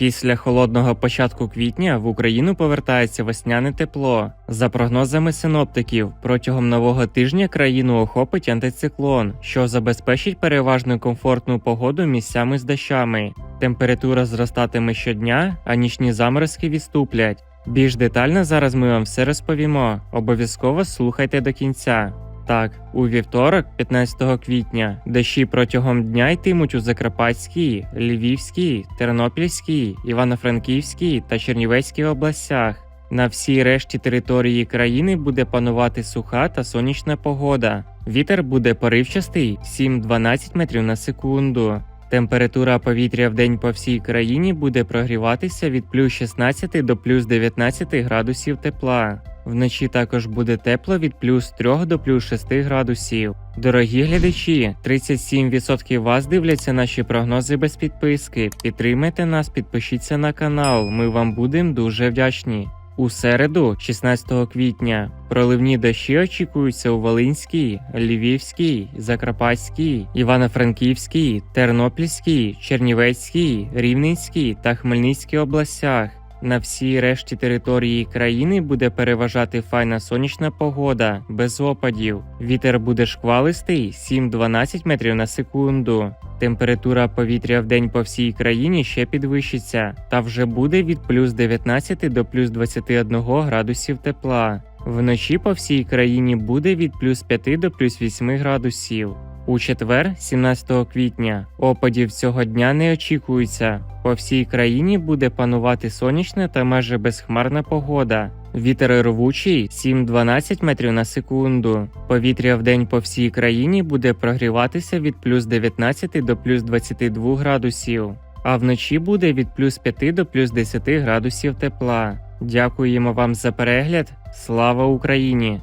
Після холодного початку квітня в Україну повертається весняне тепло. За прогнозами синоптиків, протягом нового тижня країну охопить антициклон, що забезпечить переважно комфортну погоду місцями з дощами. Температура зростатиме щодня, а нічні заморозки відступлять. Більш детально зараз ми вам все розповімо. Обов'язково слухайте до кінця. Так, у вівторок, 15 квітня, дощі протягом дня йтимуть у Закарпатській, Львівській, Тернопільській, Івано-Франківській та Чернівецькій областях. На всій решті території країни буде панувати суха та сонячна погода. Вітер буде поривчастий 7-12 метрів на секунду. Температура повітря в день по всій країні буде прогріватися від плюс 16 до плюс 19 градусів тепла. Вночі також буде тепло від плюс 3 до плюс 6 градусів. Дорогі глядачі, 37% вас дивляться наші прогнози без підписки. Підтримайте нас, підпишіться на канал. Ми вам будемо дуже вдячні. У середу, 16 квітня, проливні дощі очікуються у Волинській, Львівській, Закарпатській, Івано-Франківській, Тернопільській, Чернівецькій, Рівненській та Хмельницькій областях. На всій решті території країни буде переважати файна сонячна погода, без опадів. Вітер буде шквалистий 7-12 метрів на секунду. Температура повітря в день по всій країні ще підвищиться, та вже буде від плюс 19 до плюс 21 градусів тепла. Вночі по всій країні буде від плюс 5 до плюс 8 градусів. У четвер, 17 квітня, опадів цього дня не очікується. По всій країні буде панувати сонячна та майже безхмарна погода. Вітер рвучий 7-12 метрів на секунду. Повітря в день по всій країні буде прогріватися від плюс 19 до плюс 22 градусів, а вночі буде від плюс 5 до плюс 10 градусів тепла. Дякуємо вам за перегляд. Слава Україні!